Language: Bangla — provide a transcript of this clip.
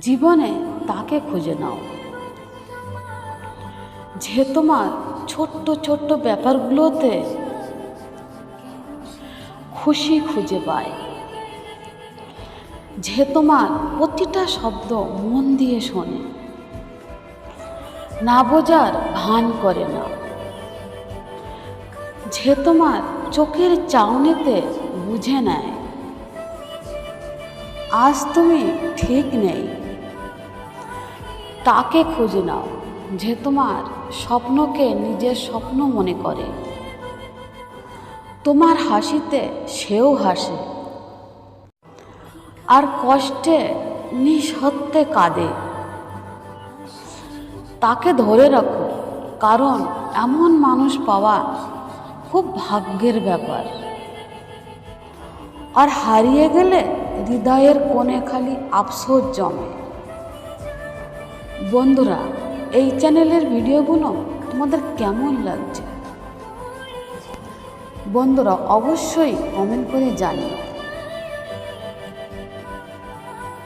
জীবনে তাকে খুঁজে নাও। যে তোমার ছোট্ট ছোট্ট ব্যাপারগুলোতে খুশি খুঁজে পায়। যে তোমার প্রতিটা শব্দ মন দিয়ে শোনে। না বোঝার ভান করে না। যে তোমার চোখের চাউনিতে বুঝে নেয়। আজ তুমি ঠিক নেই। তাকে খুঁজে নাও, যে তোমার স্বপ্নকে নিজের স্বপ্ন মনে করে। তোমার হাসিতে সেও হাসে। আর কষ্টে নিঃসত্ত্বে কাঁদে। তাকে ধরে রাখো, কারণ এমন মানুষ পাওয়া খুব ভাগ্যের ব্যাপার। আর হারিয়ে গেলে হৃদয়ের কোণে খালি আফসোস জমে। বন্ধুরা এই চ্যানেলের ভিডিওগুলো তোমাদের কেমন লাগছে? বন্ধুরা অবশ্যই কমেন্ট করে জানিও।